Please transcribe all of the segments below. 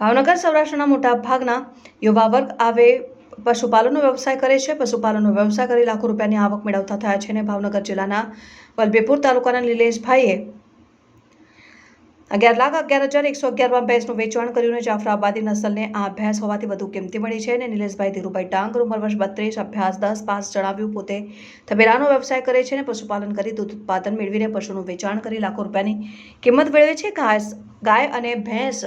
ભાવનગર સૌરાષ્ટ્રના મોટા ભાગના યુવા વર્ગ આવે, પશુપાલનનો વ્યવસાય કરે છે. પશુપાલનનો વ્યવસાય કરી લાખો રૂપિયાની આવક મેળવતા થયા છે અને ભાવનગર જિલ્લાના વલભીપુર તાલુકાના નિલેશભાઈએ અગિયાર લાખ અગિયાર હજાર એકસો અગિયારમાં ભેંસનું વેચાણ કર્યું અને જાફરાબાદી નસલને આ ભેંસ હોવાથી વધુ કિંમતી મળી છે અને નિલેશભાઈ ધીરુભાઈ ડાંગર ઉંમર વર્ષ બત્રીસ, અભ્યાસ દસ, પાસ જણાવ્યું, પોતે તબેલાનો વ્યવસાય કરે છે અને પશુપાલન કરી દૂધ ઉત્પાદન મેળવીને પશુનું વેચાણ કરી લાખો રૂપિયાની કિંમત મેળવે છે. ઘાસ, ગાય અને ભેંસ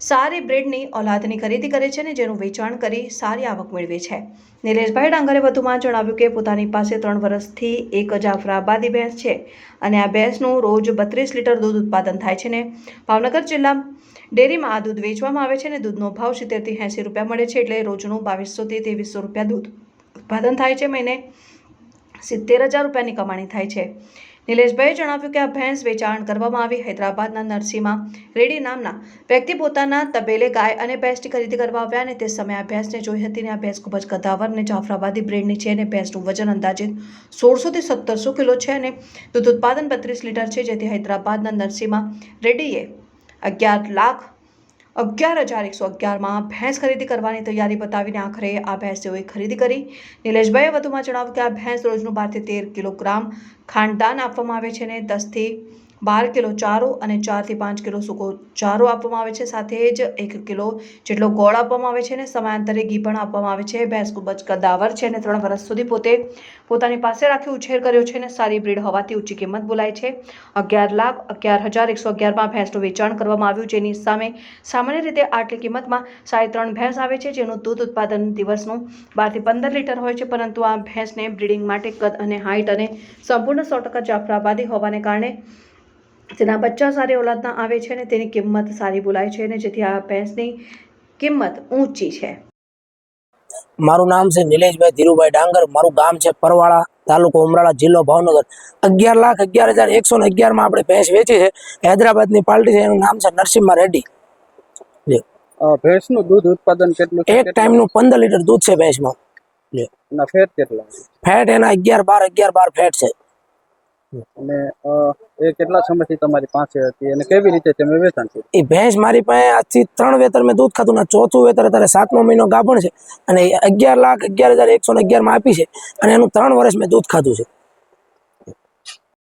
સારી બ્રીડની ઓલાદની ખરીદી કરે છે અને જેનું વેચાણ કરી સારી આવક મેળવે છે. નિલેશભાઈ ડાંગરે વધુમાં જણાવ્યું કે પોતાની પાસે ત્રણ વર્ષથી એક જાફરાબાદી ભેંસ છે અને આ ભેંસનું રોજ બત્રીસ લીટર દૂધ ઉત્પાદન થાય છે ને ભાવનગર જિલ્લા ડેરીમાં આ દૂધ વેચવામાં આવે છે અને દૂધનો ભાવ સિત્તેરથી એંસી રૂપિયા મળે છે એટલે રોજનું બાવીસોથી ત્રેવીસો રૂપિયા દૂધ ઉત્પાદન થાય છે મહિને સિત્તેર હજાર રૂપિયાની કમાણી થાય છે. નિલેશભાઈએ જણાવ્યું કે આ ભેંસ વેચાણ કરવામાં આવી. હૈદરાબાદના નરસિંહમાં રેડ્ડી નામના વ્યક્તિ પોતાના તબેલે ગાય અને ભેંસની ખરીદી કરવા આવ્યા અને તે સમયે આ ભેંસને જોઈ હતી અને આ ભેંસ ખૂબ જ કદાવર અને જાફરાબાદી બ્રેડની છે અને ભેંસનું વજન અંદાજિત સોળસોથી સત્તરસો કિલો છે અને દૂધ ઉત્પાદન બત્રીસ લીટર છે, જેથી હૈદરાબાદના નરસિંહમાં રેડ્ડીએ અગિયાર લાખ અગિયાર હજાર એકસો અગિયારમાં ભેંસ ખરીદી કરવાની તૈયારી બતાવીને આખરે આ ભેંસ તેઓએ ખરીદી કરી. નિલેશભાઈએ વધુમાં જણાવ્યું કે આ ભેંસ રોજનું બારથી તેર કિલોગ્રામ ખાંડદાન આપવામાં આવે છે અને દસથી બાર કિલો ચારો અને ચારથી પાંચ કિલો સૂકો ચારો આપવામાં આવે છે. સાથે જ એક કિલો જેટલો ગોળ આપવામાં આવે છે અને સમયાંતરે ઘી પણ આપવામાં આવે છે. ભેંસ ખૂબ જ કદાવર છે અને ત્રણ વર્ષ સુધી પોતે પોતાની પાસે રાખી ઉછેર કર્યો છે અને સારી બ્રીડ હોવાથી ઊંચી કિંમત બોલાય છે. અગિયાર લાખ અગિયાર હજાર એકસો અગિયારમાં ભેંસનું વેચાણ કરવામાં આવ્યું, જેની સામે સામાન્ય રીતે આટલી કિંમતમાં સાડી ત્રણ ભેંસ આવે છે, જેનું દૂધ ઉત્પાદન દિવસનું બારથી પંદર લીટર હોય છે. પરંતુ આ ભેંસને બ્રીડિંગ માટે કદ અને હાઇટ અને સંપૂર્ણ સો ટકા જાફરાબાદી હોવાને કારણે તેના બચ્ચા સારી ઓલાદના આવે છે અને તેની કિંમત સારી બોલાય છે અને જેથી આ ભેંસની કિંમત ઊંચી છે. મારું નામ છે નિલેશભાઈ ધીરુભાઈ ડાંગર. મારું ગામ છે પરવાળા તાલુકો ઉમરાળા જિલ્લો ભાવનગર. અગિયાર લાખ અગિયાર હજાર એકસો ને અગિયારમાં આપણે ભેંસ વેચી છે. હૈદરાબાદની પાર્ટી છે એનું નામ છે નરસિંહમાં રેડ્ડી. ભેંસનું દૂધ ઉત્પાદન કેટલું છે? એક ટાઈમનું પંદર લીટર દૂધ છે ભેંસમાં. ફેટ કેટલા? ફેટ એના અગિયાર બાર અગિયાર બાર ફેટ છે. અને એ કેટલા સમયથી તમારી પાસે હતી અને કેવી રીતે તમે વેચાણ કર્યું? એ ભેંસ મારી પાસે આજથી ત્રણ વેતર મેં દૂધ ખાતું ના ચોથું વેતર અત્યારે સાતમો મહિનો ગાભણ છે. અને અગિયાર લાખ અગિયાર હજાર એકસો ને અગિયારમાં આપી છે. અને એનું ત્રણ વર્ષ મેં દૂધ ખાધું છે.